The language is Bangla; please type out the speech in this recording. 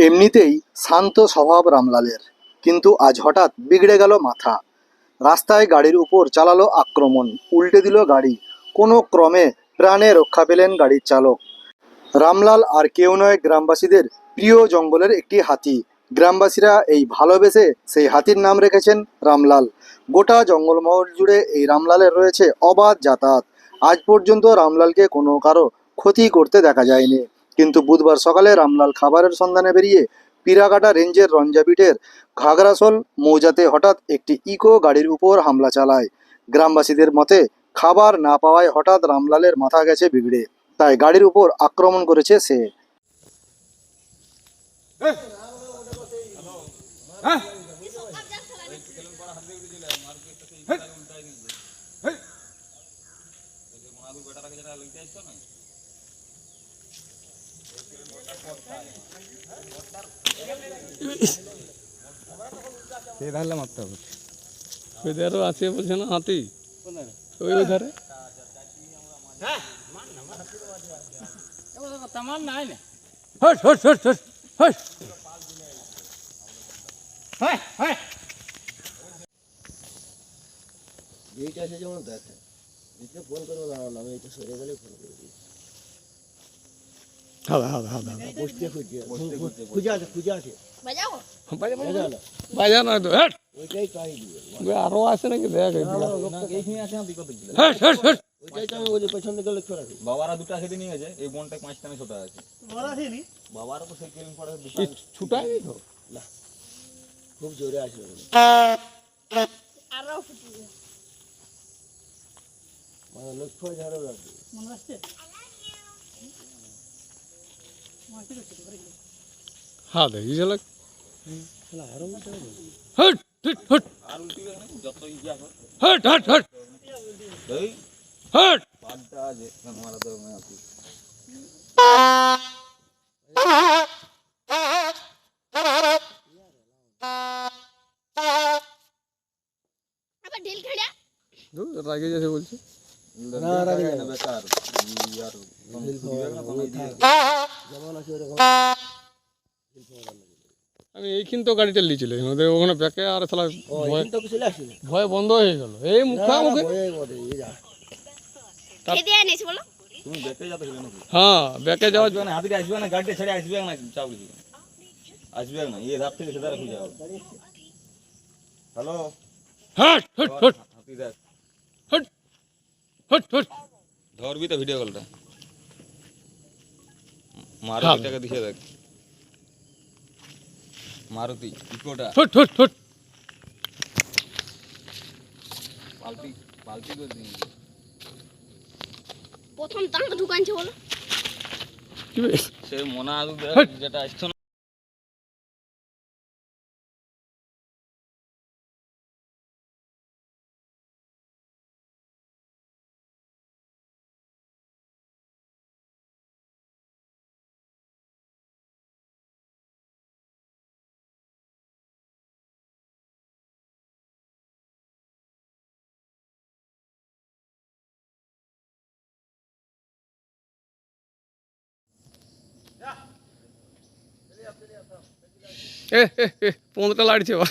এমনিতেই শান্ত স্বভাব রামলালের। কিন্তু আজ হঠাৎ বিগড়ে গেল মাথা। রাস্তায় গাড়ির উপর চালালো আক্রমণ। উল্টে দিল গাড়ি। কোনো ক্রমে প্রাণে রক্ষা পেলেন গাড়ির চালক। রামলাল আর কেউ নয় গ্রামবাসীদের প্রিয় জঙ্গলের একটি হাতি। গ্রামবাসীরা এই ভালোবেসে সেই হাতির নাম রেখেছেন রামলাল। গোটা জঙ্গলমহল জুড়ে এই রামলালের রয়েছে অবাধ যাতায়াত। আজ পর্যন্ত রামলালকে কোনো কারও ক্ষতি করতে দেখা যায়নি। কিন্তু বুধবার সকালে রামলাল খাবারের সন্ধানে বেরিয়ে পিরাকাটা রেঞ্জের রঞ্জাবিটের ঘাগরাসোল মৌজাতে হঠাৎ একটি ইকো গাড়ির উপর হামলা চালায়। গ্রামবাসীদের মতে, খাবার না পাওয়ায় হঠাৎ রামলালের মাথা গেছে বিগড়ে। তাই গাড়ির উপর আক্রমণ করেছে সে। সে ধারলে মারতে হবে। ওইধারও আছে বলছে না হাতি? ওই ওই ধারে হট হট হট হট হট এইটা আছে যেমন দেখে ফোন করব দাঁড়ানো আমি এইটা সরে গেলে ফোন করে দিই বাজা তো হট কাই দিবে ওই আরও আছে নাকি দেখ বাবারা দুটো খেতে নিয়ে গেছে এই বোনটা পাঁচটা ছোট আছে বাবারা তো সেই কেলিং পড়ে তো খুব জোরে আসবে আরও মানে লক্ষ্য ঝাড়ো রাখবে হ্যাঁ দেখি ঝলক হট হট হট আর উল্টি গেছে না, যত ইয়া কর হট হট হট এই হট পাডটা আছে মারা তো আমি আপনি আবার ঢিল খেড়া রাগে যাচ্ছে বলছে না, রাখি না। বেকার ইয়ার দিবে না কোনো দিয়ে যেমন আছে ওরকম আমি এইখান তো গাড়িটা ওদের ওখানে ব্যাকে আর ভয় বন্ধ হয়ে গেল এই নাকি হ্যাঁ ব্যাকে যাওয়া আসবে না হাতিটা আসবে না গাড়িটা ছেড়ে আসবে না আসবে না এই ধাপ থেকে সেধারে খুঁজে যাবে হ্যালো হট হট হট হাতি দেখ হট হট হট ধরবি তো ভিডিও কলটা হ্যাঁ। মারুতিটাকে দিছে দেখ মারুতি ইকোটা হট হট হট পাল্টি পাল্টি করে দিই প্রথম দাঁত ঢুকানছে বলো কি বে? সে মনা আলু দেখ, হেট। যেটা আসতো ഏ ഏ പോന്നിട്ടുള്ള അടിച്ചു. വാ